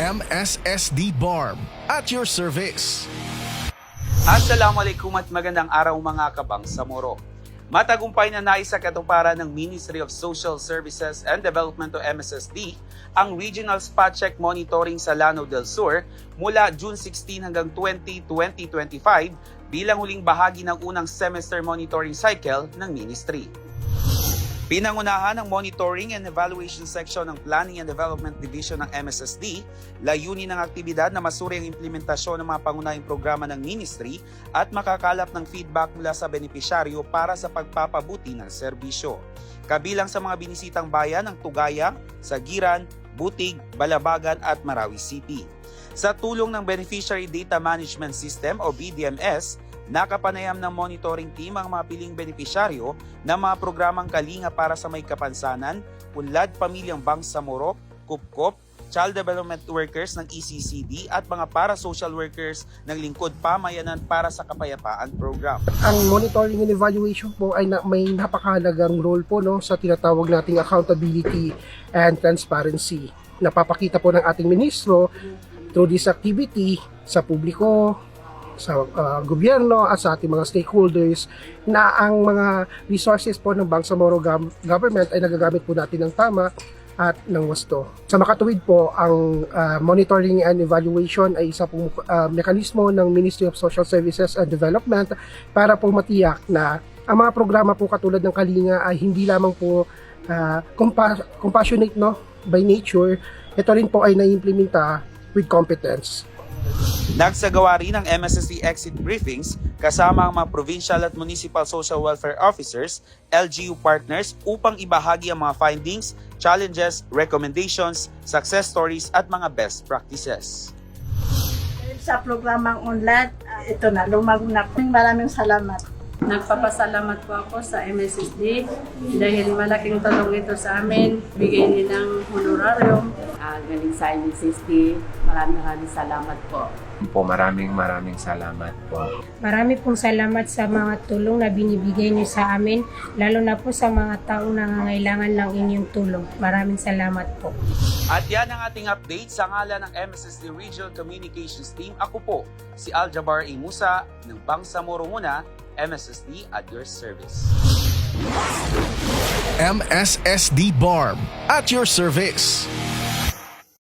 MSSD Barb at your service. Assalamualaikum at magandang araw mga kabang sa Moro. Matagumpay na naisa katuparan ng Ministry of Social Services and Development o MSSD ang Regional Spot Check Monitoring sa Lanao del Sur mula June 16 hanggang 20, 2025 bilang huling bahagi ng unang semester monitoring cycle ng Ministry. Pinangunahan ng Monitoring and Evaluation Section ng Planning and Development Division ng MSSD, layunin ng aktibidad na masuri ang implementasyon ng mga pangunahing programa ng Ministry at makakalap ng feedback mula sa benepisyaryo para sa pagpapabuti ng serbisyo. Kabilang sa mga binisitang bayan ng Tugaya, Sagiran, Butig, Balabagan at Marawi City. Sa tulong ng Beneficiary Data Management System o BDMS, nakapanayam ng monitoring team ang mga piling benepisyaryo ng mga programang kalinga para sa may kapansanan, Unlad Pamilyang Bangsamoro, Kupkop, Child Development Workers ng ECCD at mga para-social workers ng Lingkod Pamayanan para sa Kapayapaan Program. ang monitoring and evaluation po ay na, may napakahalagang role po no sa tinatawag nating accountability and transparency. Napapakita po ng ating ministro through this activity sa publiko, sa ah, gobyerno at sa ating mga stakeholders na ang mga resources po ng Bangsamoro gov- government ay nagagamit po natin ng tama at ng wasto. Sa makatuwid po, ang ah, monitoring and evaluation ay isa pong ah, mekanismo ng Ministry of Social Services and Development para po matiyak na ang mga programa po katulad ng Kalinga ay hindi lamang po compa- compassionate no by nature, ito rin po ay naiimplementa with competence. Nagsagawa rin ng MSSD exit briefings kasama ang mga provincial at municipal social welfare officers, LGU partners upang ibahagi ang mga findings, challenges, recommendations, success stories at mga best practices. sa programang UNLAD, ah, ito na, lumago na. Maraming salamat. Nagpapasalamat po ako sa MSSD dahil malaking tulong ito sa amin. Bigay nilang honorarium. Uh, galing sa MSSD. Maraming maraming salamat po. po maraming maraming salamat po. Marami pong salamat sa mga tulong na binibigay niyo sa amin, lalo na po sa mga taong nangangailangan ng inyong tulong. Maraming salamat po. At yan ang ating update sa ngalan ng MSSD Regional Communications Team. Ako po, si Aljabar A. Musa ng Bangsamoro muna, MSSD at your service. MSSD Barb at your service.